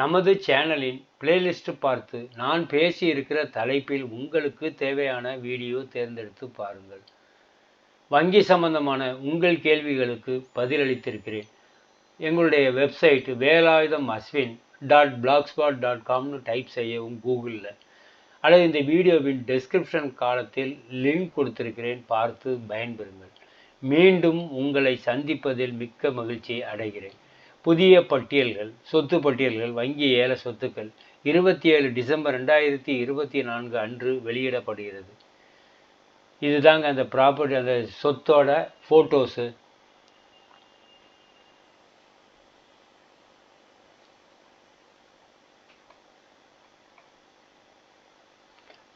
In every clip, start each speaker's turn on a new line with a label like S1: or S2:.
S1: நமது சேனலின் பிளேலிஸ்ட் பார்த்து நான் பேசி இருக்கிற தலைப்பில் உங்களுக்கு தேவையான வீடியோ தேர்ந்தெடுத்து பாருங்கள். வங்கி சம்பந்தமான உங்கள் கேள்விகளுக்கு பதிலளித்திருக்கிறேன். எங்களுடைய website Velayutham Ashwin dot blogspot dot காம்னு type செய்யவும் கூகுளில். அல்லது இந்த வீடியோவின் டெஸ்கிரிப்ஷன் காலத்தில் லிங்க் கொடுத்திருக்கிறேன் பார்த்து பயன்பெறுங்கள். மீண்டும் உங்களை சந்திப்பதில் மிக்க மகிழ்ச்சி அடைகிறேன். புதிய பட்டியல்கள் சொத்து பட்டியல்கள் வங்கி ஏல சொத்துக்கள் இருபத்தி ஏழு டிசம்பர் ரெண்டாயிரத்தி இருபத்தி நான்கு அன்று வெளியிடப்படுகிறது. இதுதாங்க அந்த ப்ராப்பர்ட்டி அந்த சொத்தோட ஃபோட்டோஸு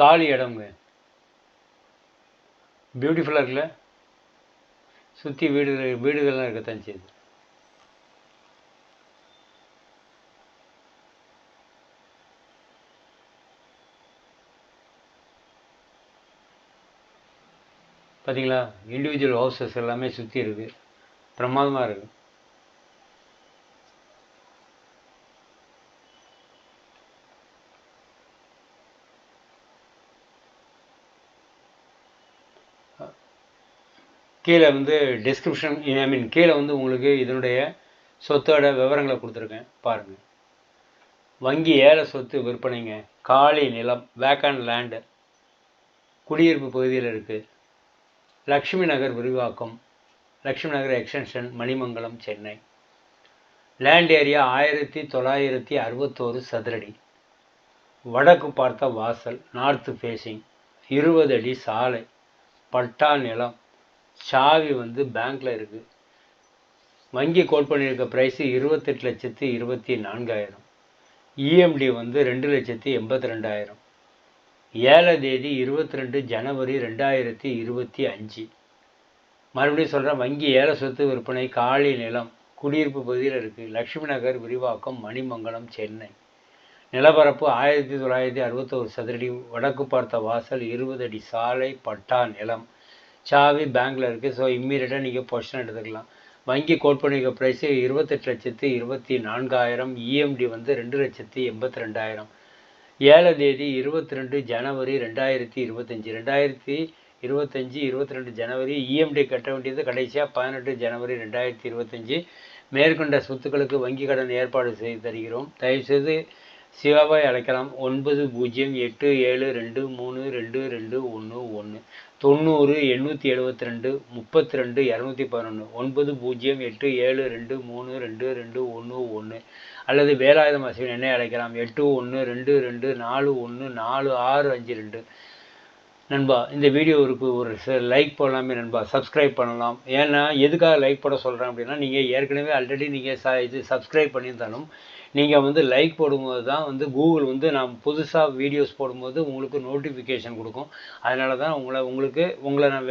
S1: காலி இடம்ங்க. பியூட்டிஃபுல்லாக இருக்குல்ல? சுற்றி வீடுகள் வீடுகள்லாம் இருக்கத்தான் செய்யுது. பார்த்தீங்களா இண்டிவிஜுவல் ஹவுசஸ் எல்லாமே சுற்றி இருக்குது பிரமாதமாக இருக்குது கீழே வந்து டிஸ்கிரிப்ஷன் ஐ மீன் கீழே வந்து உங்களுக்கு இதனுடைய சொத்தோட விவரங்களை கொடுத்துருக்கேன். பாருங்கள் வங்கி ஏல சொத்து விற்பனைங்க. காலி நிலம் வேக்கண்ட் லேண்டு குடியிருப்பு பகுதியில் இருக்குது லக்ஷ்மி நகர் விரிவாக்கம் Lakshmi Nagar extension Manimangalam Chennai. Land area ஆயிரத்தி தொள்ளாயிரத்தி அறுபத்தோரு சதுரடி. வடக்கு பார்த்த வாசல் நார்த்து ஃபேஸிங் இருபது அடி சாலை பட்டா நிலம் சாவி வந்து பேங்க்கில் இருக்குது வங்கி கோட் பண்ணியிருக்க ப்ரைஸு இருபத்தெட்டு லட்சத்து இருபத்தி நான்காயிரம். இஎம்டி வந்து ரெண்டு லட்சத்தி எண்பத்தி ரெண்டாயிரம். ஏழை தேதி இருபத்தி ரெண்டு ஜனவரி ரெண்டாயிரத்தி இருபத்தி அஞ்சு. மறுபடியும் சொல்கிறேன் வங்கி ஏல சொத்து விற்பனை காலி நிலம் குடியிருப்பு பகுதியில் இருக்குது லக்ஷ்மி நகர் விரிவாக்கம் மணிமங்கலம் சென்னை. நிலப்பரப்பு ஆயிரத்தி தொள்ளாயிரத்தி அறுபத்தோரு சதுரடி வடக்கு பார்த்த வாசல் இருபது அடி சாலை பட்டா நிலம். சாவி பேங்க்கில் இருக்குது ஸோ இம்மீடியட்டாக நீங்கள் பொசிஷன் எடுத்துக்கலாம். வங்கி கோட் பண்ணிக்க ப்ரைஸு இருபத்தெட்டு லட்சத்து இருபத்தி நான்காயிரம் இஎம்டி வந்து ரெண்டு லட்சத்து எண்பத்தி ரெண்டாயிரம். ஏழு தேதி இருபத்தி ரெண்டு ஜனவரி ரெண்டாயிரத்தி இருபத்தஞ்சி. ரெண்டாயிரத்தி இருபத்தஞ்சி இருபத்தி ரெண்டு ஜனவரி இஎம்டி கட்ட வேண்டியது கடைசியாக பதினெட்டு ஜனவரி ரெண்டாயிரத்தி இருபத்தஞ்சி. மேற்கொண்ட சொத்துக்களுக்கு வங்கி கடன் ஏற்பாடு செய்து தருகிறோம். தயவுசெய்து சிவாபாய் அழைக்கலாம். ஒன்பது பூஜ்ஜியம் எட்டு ஏழு ரெண்டு மூணு ரெண்டு ரெண்டு தொண்ணூறு எண்ணூற்றி எழுபத்தி ரெண்டு முப்பத்தி ரெண்டு இரநூத்தி பதினொன்று ஒன்பது பூஜ்ஜியம் எட்டு ஏழு ரெண்டு மூணு ரெண்டு ரெண்டு ஒன்று ஒன்று அல்லது வேலாயுதம் அசிவன் என்னை அழைக்கலாம். எட்டு ஒன்று ரெண்டு ரெண்டு நாலு ஒன்று நாலு ஆறு அஞ்சு ரெண்டு. நண்பா இந்த வீடியோவுக்கு ஒரு லைக் போடலாமே நண்பா சப்ஸ்கிரைப் பண்ணலாம். ஏன்னா எதுக்காக லைக் போட சொல்கிறேன் அப்படின்னா நீங்கள் ஏற்கனவே ஆல்ரெடி நீங்கள் ச இது சப்ஸ்கிரைப் பண்ணியிருந்தாலும் நீங்கள் வந்து லைக் போடும்போது தான் வந்து கூகுள் வந்து நான் புதுசாக வீடியோஸ் போடும்போது உங்களுக்கு நோட்டிஃபிகேஷன் கொடுக்கும். அதனால தான் உங்களை உங்களுக்கு உங்களை நான்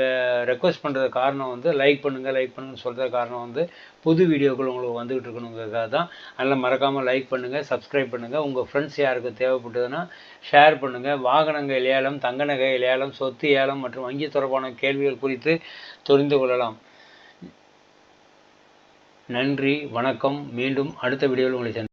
S1: ரெக்வஸ்ட் பண்ணுற காரணம் வந்து லைக் பண்ணுங்கள் லைக் பண்ணுங்கன்னு சொல்கிற காரணம் வந்து புது வீடியோக்கள் உங்களுக்கு வந்துகிட்டு இருக்கணுங்கிறதுக்காக தான். அதனால் மறக்காமல் லைக் பண்ணுங்கள் சப்ஸ்கிரைப் பண்ணுங்கள் உங்கள் ஃப்ரெண்ட்ஸ் யாருக்கு தேவைப்பட்டதுன்னா ஷேர் பண்ணுங்கள் வாகனங்கள் ஏலம் தங்க நகை ஏலம் சொத்து ஏலம் மற்றும் வங்கி தொடர்பான கேள்விகள் குறித்து தெரிந்து கொள்ளலாம். நன்றி வணக்கம். மீண்டும் அடுத்த வீடியோவில் உங்களை